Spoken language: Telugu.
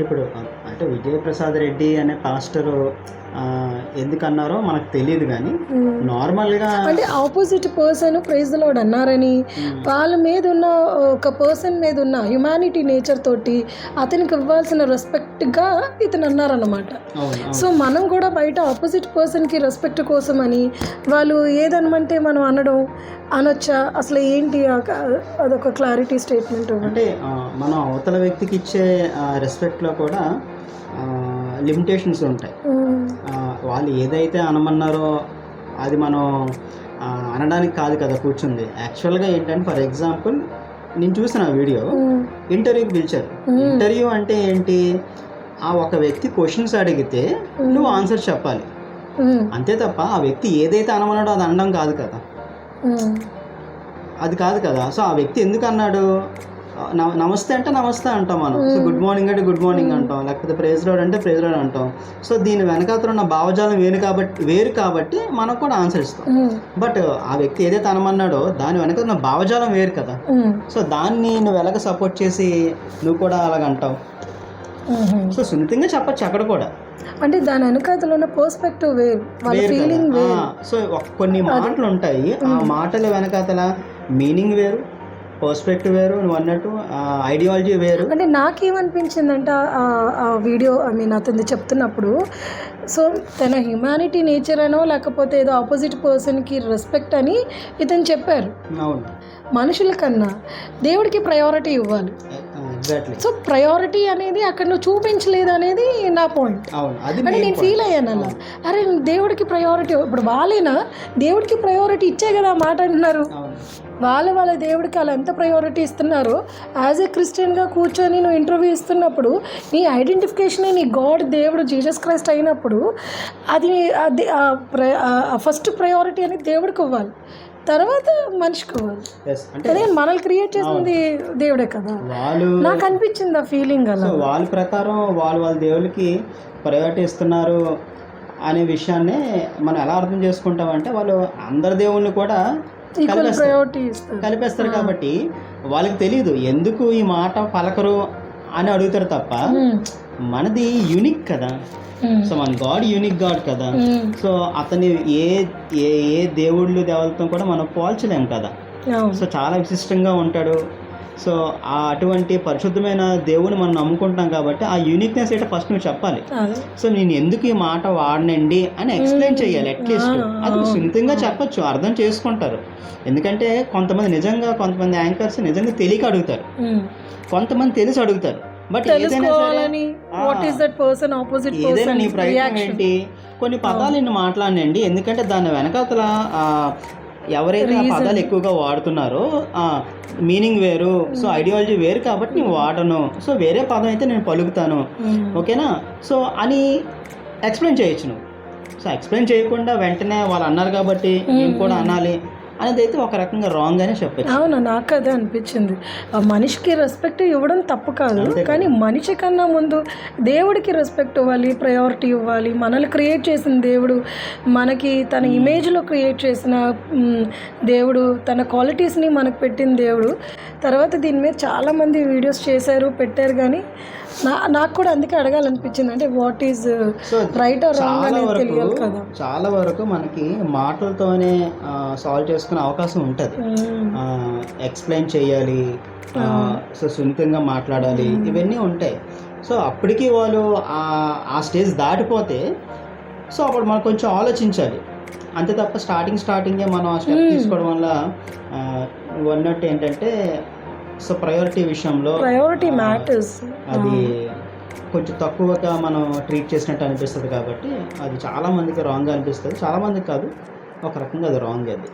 ఇప్పుడు అంటే విజయప్రసాద్ రెడ్డి అనే పాస్టర్ ఎందుకు అన్నారో మనకు తెలియదు కానీ నార్మల్గా అంటే ఆపోజిట్ పర్సన్ ప్రైజ్ లోడ్ అన్నారని వాళ్ళ మీద ఉన్న ఒక పర్సన్ మీద ఉన్న హ్యుమానిటీ నేచర్ తోటి అతనికి ఇవ్వాల్సిన రెస్పెక్ట్గా ఇతను అన్నారన్నమాట. అవును సో మనం కూడా బయట ఆపోజిట్ పర్సన్కి రెస్పెక్ట్ కోసం అని వాళ్ళు ఏదనమంటే మనం అనడం అనొచ్చా? అసలు ఏంటి అదొక క్లారిటీ స్టేట్మెంట్ అంటే మనం అవతల వ్యక్తికి ఇచ్చే రెస్పెక్ట్లో కూడా లిమిటేషన్స్ ఉంటాయి. వాళ్ళు ఏదైతే అనమన్నారో అది మనం అనడానికి కాదు కదా కూర్చుంది. యాక్చువల్గా ఏంటంటే ఫర్ ఎగ్జాంపుల్ నేను చూసిన వీడియో ఇంటర్వ్యూకి పిలిచారు. ఇంటర్వ్యూ అంటే ఏంటి? ఆ ఒక వ్యక్తి క్వశ్చన్స్ అడిగితే నువ్వు ఆన్సర్ చెప్పాలి. అంతే తప్ప ఆ వ్యక్తి ఏదైతే అనమన్నాడో అది అనడం కాదు కదా. అది కాదు కదా. సో ఆ వ్యక్తి ఎందుకు అన్నాడు? నమస్తే అంటే నమస్తే అంటాం మనం. సో గుడ్ మార్నింగ్ అంటే గుడ్ మార్నింగ్ అంటాం. లేకపోతే ప్రేజ్ రోడ్ అంటే ప్రేజ్ రోడ్ అంటాం. సో దీని వెనకాతల ఉన్న భావజాలం వేరు కాబట్టి వేరు కాబట్టి మనం కూడా ఆన్సర్ ఇస్తాం. బట్ ఆ వ్యక్తి ఏదైతే అనమన్నాడో దాని వెనక ఉన్న భావజాలం వేరు కదా. సో దాన్ని నువ్వు ఎలాగ సపోర్ట్ చేసి నువ్వు కూడా అలాగ అంటావు? సో సున్నితంగా చెప్పచ్చు అక్కడ కూడా. అంటే దాని వెనకాతలో ఉన్న పర్స్పెక్టివ్ వేరు. వాళ్ళ ఫీలింగ్. వేరు. సో కొన్ని మాటలు ఉంటాయి ఆ మాటల వెనకాతల మీనింగ్ వేరు. పర్స్పెక్టివ్ వేరు నువ్వు అన్నట్టు ఐడియాలజీ వేరు. అంటే నాకేమనిపించిందంటే ఆ- ఆ వీడియో ఐ మీన్ అతను చెప్తున్నప్పుడు సో తన హ్యుమానిటీ నేచర్ అనో లేకపోతే ఏదో ఆపోజిట్ పర్సన్కి రెస్పెక్ట్ అని ఇతను చెప్పారు. అవును. మనుషుల కన్నా దేవుడికి ప్రయారిటీ ఇవ్వాలి. సో ప్రయారిటీ అనేది అక్కడ నువ్వు చూపించలేదు అనేది నా పాయింట్ అంటే నేను. ఫీల్ అయ్యాను అలా అరే దేవుడికి ప్రయారిటీ ఇప్పుడు వాళ్ళేనా? దేవుడికి ప్రయారిటీ ఇచ్చే కదా మాట అంటున్నారు. వాళ్ళ వాళ్ళ దేవుడికి అలా ఎంత ప్రయారిటీ ఇస్తున్నారో యాజ్ ఏ క్రిస్టియన్గా కూర్చొని నువ్వు ఇంటర్వ్యూ ఇస్తున్నప్పుడు నీ ఐడెంటిఫికేషన్ నీ గాడ్ దేవుడు జీసస్ క్రైస్ట్ అయినప్పుడు అది అది ఫస్ట్ ప్రయారిటీ అనేది దేవుడికి ఇవ్వాలి. తర్వాత మనిషికి అదే మనల్ని క్రియేట్ చేసింది దేవుడే కదా. వాళ్ళు నాకు అనిపించింది ఆ ఫీలింగ్ అలా. వాళ్ళ ప్రకారం వాళ్ళు వాళ్ళ దేవుళ్ళకి ప్రయారిటీ ఇస్తున్నారు అనే విషయాన్ని మనం ఎలా అర్థం చేసుకుంటామంటే వాళ్ళు అందరి దేవుళ్ళని కూడా కలిపేస్తారు. కాబట్టి వాళ్ళకి తెలియదు ఎందుకు ఈ మాట పలకరు అని అడుగుతారు తప్ప మనది యూనిక్ కదా. సో మన గాడ్ యూనిక్ గాడ్ కదా. సో అతని ఏ ఏ ఏ దేవుళ్ళు దేవతలతో కూడా మనం పోల్చలేం కదా. సో చాలా విశిష్టంగా ఉంటాడు. సో ఆ అటువంటి పరిశుద్ధమైన దేవుని మనం నమ్ముకుంటాం కాబట్టి ఆ యూనిక్నెస్ ఏంటో ఫస్ట్ నువ్వు చెప్పాలి. సో నేను ఎందుకు ఈ మాట వాడనండి అని ఎక్స్ప్లెయిన్ చేయాలి అట్లీస్ట్ అది సున్నితంగా చెప్పొచ్చు అర్థం చేసుకుంటారు. ఎందుకంటే కొంతమంది నిజంగా కొంతమంది యాంకర్స్ నిజంగా తెలియక అడుగుతారు. కొంతమంది తెలిసి అడుగుతారు. బట్ తెలుసుకోవాలని what is that person opposite ఏదైనా నీ ప్రయత్నం ఏంటి? కొన్ని పదాలు నేను మాట్లాడినండి. ఎందుకంటే దాని వెనకాతల ఎవరైతే ఆ పదాలు ఎక్కువగా వాడుతున్నారో మీనింగ్ వేరు సో ఐడియాలజీ వేరు కాబట్టి నేను వాడను. సో వేరే పదం అయితే నేను పలుకుతాను. ఓకేనా? సో అని ఎక్స్ప్లెయిన్ చేయొచ్చు నువ్వు. సో ఎక్స్ప్లెయిన్ చేయకుండా వెంటనే వాళ్ళు అన్నారు కాబట్టి నేను కూడా అనాలి. అనేది అయితే ఒక రకంగా రాంగ్ అనే చెప్పచ్చు. అవును నాకు అదే అనిపించింది. మనిషికి రెస్పెక్ట్ ఇవ్వడం తప్పు కాదు కానీ మనిషి కన్నా ముందు దేవుడికి రెస్పెక్ట్ ఇవ్వాలి ప్రయారిటీ ఇవ్వాలి. మనల్ని క్రియేట్ చేసిన దేవుడు మనకి తన ఇమేజ్లో క్రియేట్ చేసిన దేవుడు తన క్వాలిటీస్ని మనకు పెట్టిన దేవుడు. తర్వాత దీని మీద చాలామంది వీడియోస్ చేశారు పెట్టారు కానీ నా నాకు కూడా అందుకే అడగాలనిపించింది. అంటే what is right or wrong చాలా అనేది వరకు తెలియాలి కదా. చాలా వరకు మనకి మాటలతోనే సాల్వ్ చేసుకునే అవకాశం ఉంటుంది. ఎక్స్ప్లెయిన్ చేయాలి సో సున్నితంగా మాట్లాడాలి ఇవన్నీ ఉంటాయి. సో అప్పటికి వాళ్ళు ఆ- స్టేజ్ దాటిపోతే సో అప్పుడు మనం కొంచెం ఆలోచించాలి. అంతే తప్ప స్టార్టింగ్ స్టార్టింగే మనం ఆ స్టెప్ తీసుకోవడం వల్ల అన్నట్టు ఏంటంటే సో ప్రయారిటీ విషయంలో ప్రయారిటీ మ్యాటర్స్ అది కొంచెం తక్కువగా మనం ట్రీట్ చేసినట్టు అనిపిస్తుంది కాబట్టి అది చాలా మందికి రాంగ్ అనిపిస్తుంది. చాలా మందికి కాదు ఒక రకంగా అది రాంగ్ అది.